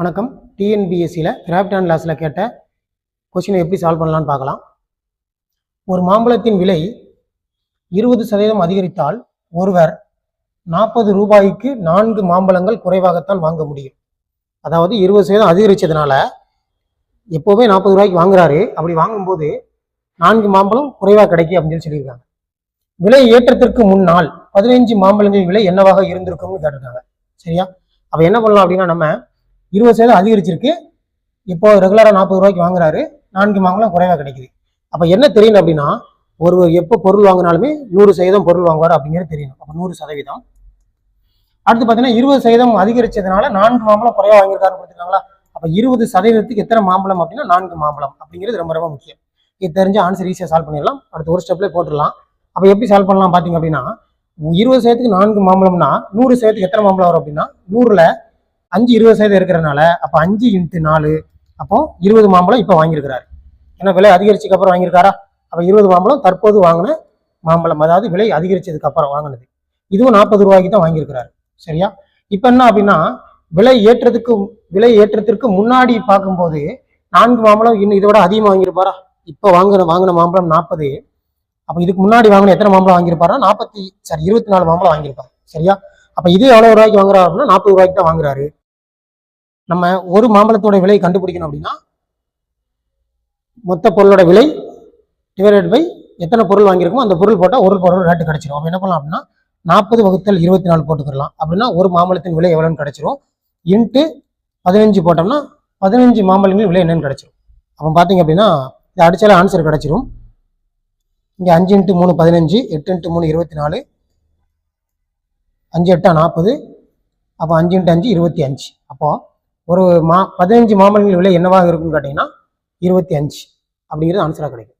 வணக்கம். டிஎன்பிஎஸ்சியில் craft and லாஸில் கேட்ட கொஸ்டினை எப்படி சால்வ் பண்ணலான்னு பார்க்கலாம். ஒரு மாம்பழத்தின் விலை இருபது சதவீதம் அதிகரித்தால் ஒருவர் நாற்பது ரூபாய்க்கு நான்கு மாம்பழங்கள் குறைவாகத்தான் வாங்க முடியும். அதாவது இருபது சதவீதம் அதிகரித்ததுனால எப்போவுமே நாற்பது ரூபாய்க்கு வாங்குறாரு. அப்படி வாங்கும்போது நான்கு மாம்பழம் குறைவாக கிடைக்கும் அப்படின்னு சொல்லி சொல்லியிருக்காங்க. விலை ஏற்றத்திற்கு முன்னால் பதினைஞ்சு மாம்பழங்களின் விலை என்னவாக இருந்திருக்கும்னு கேட்டிருக்காங்க. சரியா? அப்போ என்ன பண்ணலாம் அப்படின்னா நம்ம இருபது சதவீதம் அதிகரிச்சிருக்கு. இப்போ ரெகுலராக நாற்பது ரூபாய்க்கு வாங்குறாரு. நான்கு மாம்பழம் குறைவாக கிடைக்குது. அப்போ என்ன தெரியணும் அப்படின்னா ஒருவர் எப்போ பொருள் வாங்கினாலுமே நூறு சதவீதம் பொருள் வாங்குவார் அப்படிங்கிறது தெரியணும். அப்போ நூறு சதவீதம். அடுத்து பார்த்தீங்கன்னா இருபது சதவீதம் அதிகரிச்சதுனால நான்கு மாம்பழம் குறைவாக வாங்கியிருக்காருன்னு கொடுத்துருக்காங்களா? அப்போ இருபது சதவீதத்துக்கு எத்தனை மாம்பழம் அப்படின்னா நான்கு மாம்பழம் அப்படிங்கிறது ரொம்ப ரொம்ப முக்கியம். இது தெரிஞ்ச ஆன்சர் ஈஸியாக சால்வ் பண்ணிடலாம். அடுத்து ஒரு ஸ்டெப்லேயே போட்டுடலாம். அப்போ எப்படி சால்வ் பண்ணலாம் பார்த்தீங்க அப்படின்னா இருபது சதவீதத்துக்கு நான்கு மாம்பழம்னா நூறு சதவீதத்துக்கு எத்தனை மாம்பழம் வரும் அப்படின்னா நூறில் அஞ்சு இருபது சதவீதம் இருக்கிறனால அப்போ அஞ்சு இன்ட்டு நாலு அப்போ இருபது மாம்பழம் இப்போ வாங்கியிருக்கிறாரு. ஏன்னா விலை அதிகரிச்சதுக்கு அப்புறம் வாங்கியிருக்காரா? அப்போ இருபது மாம்பழம் தற்போது வாங்கின மாம்பழம் அதாவது விலை அதிகரிச்சதுக்கு அப்புறம் வாங்கினது. இதுவும் நாற்பது ரூபாய்க்கு தான் வாங்கியிருக்கிறாரு. சரியா? இப்போ என்ன அப்படின்னா விலை ஏற்றத்துக்கு விலை ஏற்றத்திற்கு முன்னாடி பார்க்கும்போது நான்கு மாம்பழம் இன்னும் இதை விட அதிகமாக வாங்கியிருப்பாரா? இப்போ வாங்கின வாங்கின மாம்பழம் நாற்பது. அப்போ இதுக்கு முன்னாடி வாங்கின எத்தனை மாம்பழம் வாங்கியிருப்பாரா நாற்பத்தி சாரி இருபத்தி நாலு மாம்பழம் வாங்கியிருப்பாரு. சரியா? அப்போ இது எவ்வளோ ரூபாய்க்கு வாங்குறாரு அப்படின்னா நாற்பது ரூபாய்க்கு தான் வாங்குறாரு. நம்ம ஒரு மாம்பழத்தோட விலை கண்டுபிடிக்கணும் அப்படின்னா மொத்த பொருளோட விலை டிவைடட் பை எத்தனை பொருள் வாங்கியிருக்கோமோ அந்த பொருள் போட்டால் ஒரு பொருள் ரேட்டு கிடைச்சிரும். அப்போ என்ன பண்ணலாம் அப்படின்னா நாற்பது வகுத்தல் இருபத்தி நாலு போட்டுக்கலாம் அப்படின்னா ஒரு மாம்பழத்தின் விலை எவ்வளோன்னு கிடச்சிரும். இன்ட்டு பதினஞ்சு போட்டோம்னா பதினஞ்சு மாம்பழங்களின் விலை என்னன்னு கிடச்சிரும். அப்போ பார்த்தீங்க அப்படின்னா இது அடித்தாலே ஆன்சர் கிடச்சிரும். இங்கே அஞ்சு இன்ட்டு மூணு பதினஞ்சு எட்டு இன்ட்டு மூணு இருபத்தி நாலு அஞ்சு எட்டா நாற்பது அப்போ அஞ்சு இன்ட்டு அஞ்சு இருபத்தி அஞ்சு. அப்போது ஒரு மா பதினஞ்சு மாமல்கள் விலை என்னவாக இருக்கும்னு கேட்டிங்கன்னா இருபத்தி அஞ்சு. அப்படிங்கிறது ஆன்சராக கிடைக்கும்.